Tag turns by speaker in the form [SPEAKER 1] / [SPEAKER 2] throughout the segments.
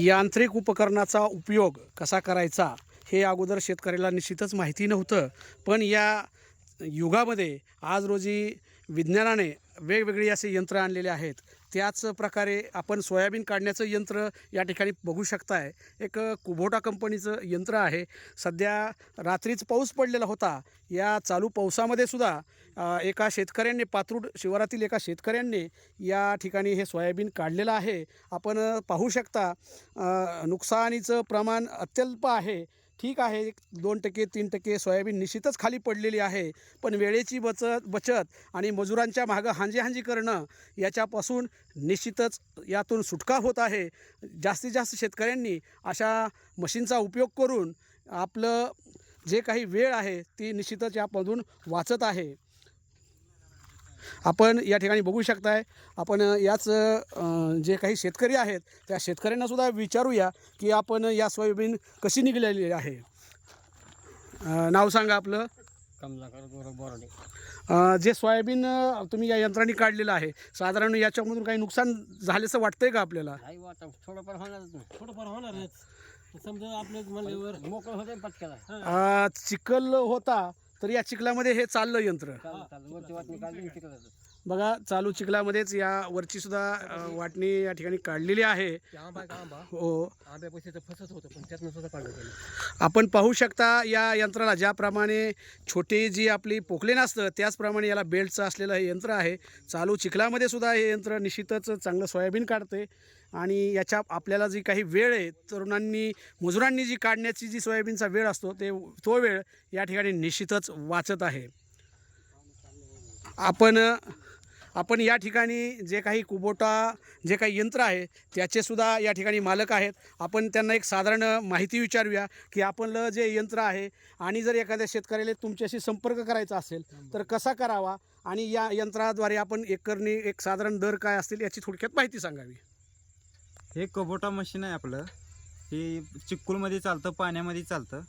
[SPEAKER 1] यांत्रिक उपकरणाचा उपयोग कसा करायचा हे अगोदर शेतकऱ्याला निश्चितच माहिती नव्हतं. पण या युगामध्ये आज रोजी विज्ञानाने वेगवेगळी असे यंत्र आणलेले आहेत. त्याच प्रकारे आपण सोयाबीन काढण्याचं यंत्र या ठिकाणी बघू शकताय. एक कुबोटा कंपनीचं यंत्र आहे. सध्या रात्रीच पाऊस पडलेला होता. या चालू पावसामध्ये सुद्धा एका शेतकऱ्यांनी पात्रूड शिवारातील एका शेतकऱ्यांनी या ठिकाणी हे सोयाबीन काढलेलं आहे. आपण पाहू शकता नुकसानीचं प्रमाण अत्यल्प आहे. ठीक आहे दोन टक्के तीन टक्के सोयाबीन निश्चितच खाली पडलेली आहे पण वेळेची बचत बचत आणि मजुरांच्या मागं हांजी हांजी करणं याच्यापासून निश्चितच यातून सुटका होत आहे. जास्तीत जास्त शेतकऱ्यांनी अशा मशीनचा उपयोग करून आपलं जे काही वेळ आहे ती निश्चितच यामधून वाचत आहे. आपण या ठिकाणी बघू शकताय. आपण याच जे काही शेतकरी आहेत त्या शेतकऱ्यांना सुद्धा विचारूया की आपण या सोयाबीन कशी निघलेली आहे. नाव सांगा आपलं.
[SPEAKER 2] कमलाकर गौरव बोराडे.
[SPEAKER 1] अ, जे सोयाबीन तुम्ही या यंत्राने काढलेलं आहे साधारण याच्यामधून काही नुकसान झाल्याचं वाटतंय का आपल्याला?
[SPEAKER 2] थोडंफार
[SPEAKER 3] थोडंफार समजा आपलं
[SPEAKER 1] चिखल होता तर या चिखलामध्ये हे चाललं यंत्र.
[SPEAKER 2] चालू वरची वाटणी काढली
[SPEAKER 1] बघा चालू चिखलामध्येच या वरची सुद्धा वाटणी या ठिकाणी काढलेली आहे. हो
[SPEAKER 3] आंब्या पैसे फसत होतं पण त्यातनं सुद्धा काढलं त्याने.
[SPEAKER 1] आपण पाहू शकता या यंत्राला ज्याप्रमाणे छोटी जी आपली पोकलेन असतं त्याचप्रमाणे याला बेल्टचं असलेलं हे यंत्र आहे. चालू चिखलामध्ये सुद्धा हे यंत्र निश्चितच चांगलं सोयाबीन काढते. आणि याच्या आपल्याला जी काही वेळ आहे तरुणांनी मजुरांनी जी काढण्याची जी सोयाबीनचा वेळ असतो ते तो वेळ या ठिकाणी निश्चितच वाचत आहे. आपण आपण या ठिकाणी जे काही कुबोटा जे काही यंत्र आहे त्याचेसुद्धा या ठिकाणी मालक आहेत. आपण त्यांना एक साधारण माहिती विचारूया की आपलं जे यंत्र आहे आणि जर एखाद्या शेतकऱ्याला तुमच्याशी संपर्क करायचा असेल तर कसा करावा आणि या यंत्राद्वारे आपण एकरनी एक साधारण दर काय असतील याची थोडक्यात माहिती सांगावी.
[SPEAKER 4] हे कबोटा मशीन आहे आपलं. हे चिक्कूलमध्ये चालतं पाण्यामध्ये चालतं.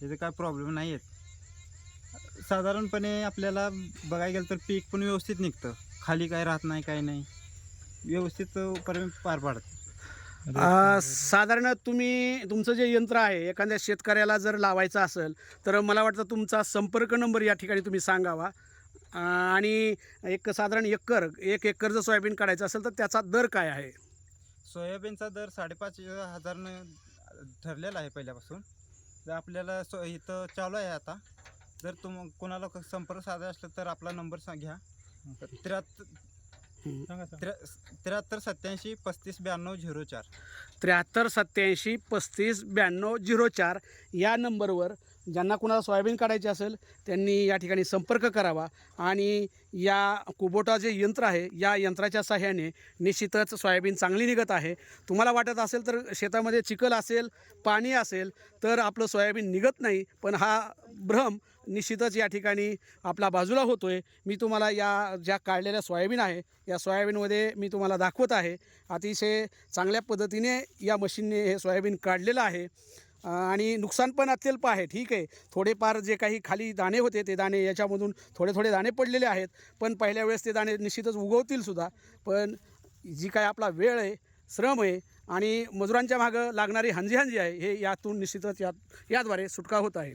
[SPEAKER 4] त्याचं काय प्रॉब्लेम नाही आहेत साधारणपणे आपल्याला बघायला गेलं तर पीक पण व्यवस्थित निघतं. खाली काय राहत नाही काय नाही. व्यवस्थित पर्यंत पार पाडतं.
[SPEAKER 1] आ, साधारण तुम्ही तुमचं जे यंत्र आहे एखाद्या शेतकऱ्याला जर लावायचं असेल तर मला वाटतं तुमचा संपर्क नंबर या ठिकाणी तुम्ही सांगावा. आ, आणि एक साधारण एकर एक एकर जर सोयाबीन काढायचं असेल तर त्याचा दर काय आहे?
[SPEAKER 4] सोयाबीनचा दर साडेपाच हजारनं ठरलेला आहे पहिल्यापासून. जर आपल्याला सो इथं चालू आहे आता. जर तुम कोणाला क- संपर्क साधा असला तर आपला नंबर सांग घ्या. त्र्याहत्तर त्र्याहत्तर सत्याऐंशी पस्तीस ब्याण्णव झिरो चार.
[SPEAKER 1] त्र्याहत्तर सत्याऐंशी पस्तीस ब्याण्णव झिरो चार या नंबरवर ज्यांना कुणाला सोयाबीन काढायचे असेल त्यांनी या ठिकाणी संपर्क करावा आणि या कुबोटा जे यंत्र आहे या यंत्राच्या साह्याने निश्चितच सोयाबीन चांगली निघत आहे. तुम्हाला वाटत असेल तर शेतामध्ये चिखल असेल पाणी असेल तर आपलं सोयाबीन निघत नाही पण हा भ्रम निश्चितच या ठिकाणी आपला बाजूला होतो आहे मी तुम्हाला या ज्या काढलेल्या सोयाबीन आहे या सोयाबीनमध्ये मी तुम्हाला दाखवत आहे. अतिशय चांगल्या पद्धतीने या मशीनने हे सोयाबीन काढलेलं आहे. आणि नुकसान पण अत्यल्प आहे. ठीक आहे. थोडेफार जे काही खाली दाणे होते ते दाणे याच्यामधून थोडे थोडे दाणे पडलेले आहेत. पण पहिल्या वेळेस ते दाणे निश्चितच उगवतील सुद्धा. पण जी काय आपला वेळ आहे श्रम आहे आणि मजुरांच्या मागं लागणारी हांजी हांजी आहे हे यातून निश्चितच या याद्वारे सुटका होत आहे.